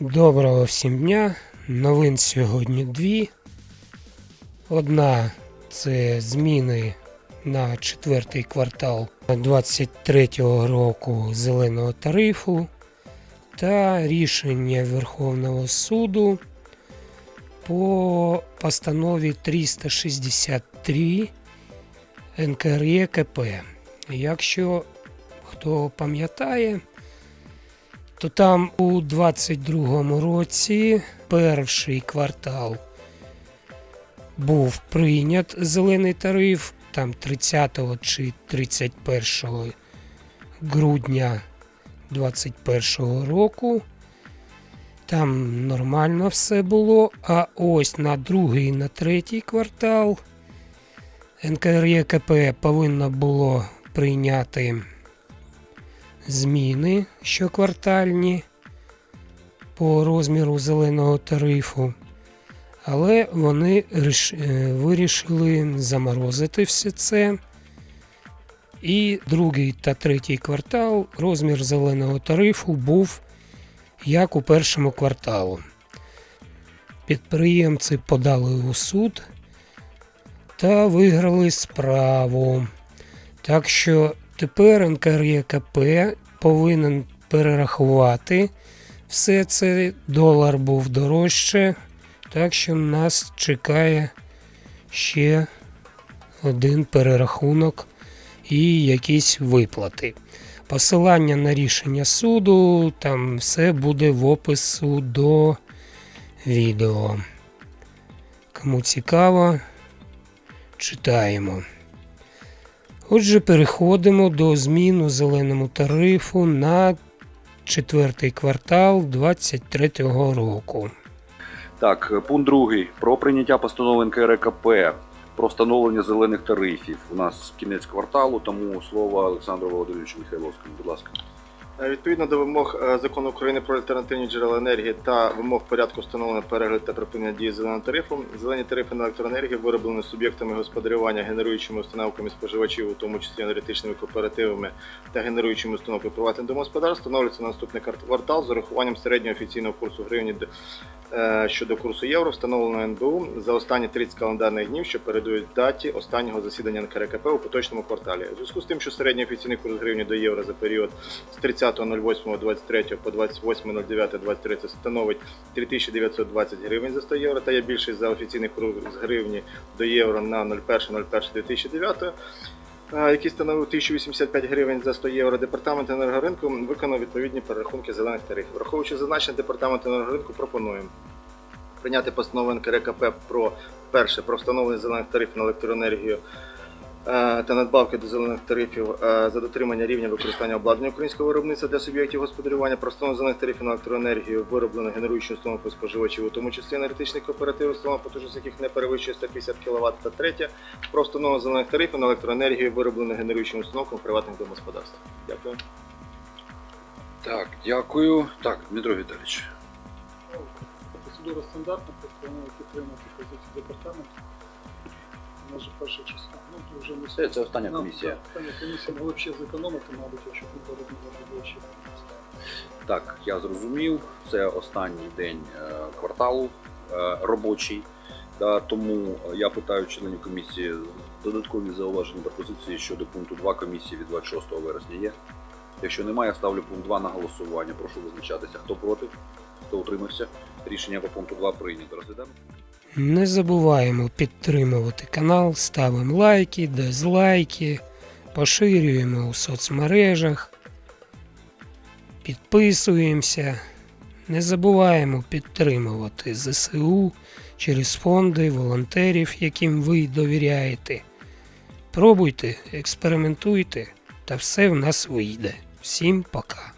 Доброго всім дня. Новин сьогодні дві. Одна це зміни на четвертий квартал 2023 року зеленого тарифу та рішення Верховного суду по постанові 363 НКРЄКП. Якщо хто пам'ятає, то там у 22-му році перший квартал був прийнят зелений тариф, там 30 чи 31 грудня 2021 року. Там нормально все було. А ось на другий на третій квартал НКРЄКП повинно було прийняти зміни щоквартальні по розміру зеленого тарифу, але вони е, вирішили заморозити все це. І другий та третій квартал розмір зеленого тарифу був як у першому кварталу. Підприємці подали у суд та виграли справу. Так що тепер НКРЄКП повинен перерахувати все це. Долар був дорожче. Так що нас чекає ще один перерахунок і якісь виплати. Посилання на рішення суду, там все буде в опису до відео. Кому цікаво, читаємо. Отже, переходимо до змін у зеленому тарифу на четвертий квартал 2023 року. Так, пункт другий про прийняття постанови НКРКП про встановлення зелених тарифів. У нас кінець кварталу, тому слово Олександру Володимировичу Михайловському. Будь ласка. Е, Відповідно до вимог е, закону України про альтернативні джерела енергії та вимог порядку встановлення перегляд та припинення дії зеленого тарифу, зелені тарифи на електроенергію вироблені суб'єктами господарювання, генеруючими установками споживачів, у тому числі енергетичними кооперативами та генеруючими установками приватних домогосподарств, встановлюється на наступний квартал з урахуванням середнього офіційного курсу гривні щодо курсу євро, встановленого НБУ за останні 30 календарних днів, що передують даті останнього засідання НКРКП у поточному кварталі. У зв'язку з тим, що середній офіційний курс гривні до євро за період з 30.08.23 по 28.09.23 становить 3920 гривень за 100 євро та є більший за офіційний курс гривні до євро на 01.01.2009 е, який становив 1085 гривень за 100 євро, департамент енергоринку виконав відповідні перерахунки зелених тарифів. Враховуючи зазначення, департамент енергоринку пропонує прийняти постанову НКРКП про перше про встановлення зелених тарифів на електроенергію та надбавки до зелених тарифів е, за дотримання рівня використання обладнання українського виробництва для суб'єктів господарювання, про встановлення зелених тарифів на електроенергію, вироблену генеруючою установкою споживачів, у тому числі енергетичних кооперативів, установа потужність яких не перевищує 150 кВт. Та третє про встановлення зелених тарифів на електроенергію, вироблену генеруючим установками приватних домогосподарств. Дякую. Так, дякую. Так, Дмитро Віталійович. Процедура стандартна, пропоную підтримати позицію департаменту. У нас же перше число. Ну, то вже не Це, це остання Нам, комісія. Остання комісія могли б ще зекономити, мабуть, якщо б не поробили робочі. Так, я зрозумів. Це останній день е, кварталу е, робочий. Да, тому е, я питаю членів комісії додаткові зауваження пропозиції щодо пункту 2 комісії від 26 вересня є. Якщо немає, ставлю пункт 2 на голосування. Прошу визначатися. Хто проти, хто утримався. Рішення по пункту 2 прийнято. Розглядаємо. Не забуваємо підтримувати канал, ставимо лайки, дизлайки, поширюємо у соцмережах, підписуємося. Не забуваємо підтримувати ЗСУ через фонди волонтерів, яким ви довіряєте. Пробуйте, експериментуйте, та все в нас вийде. Всім пока.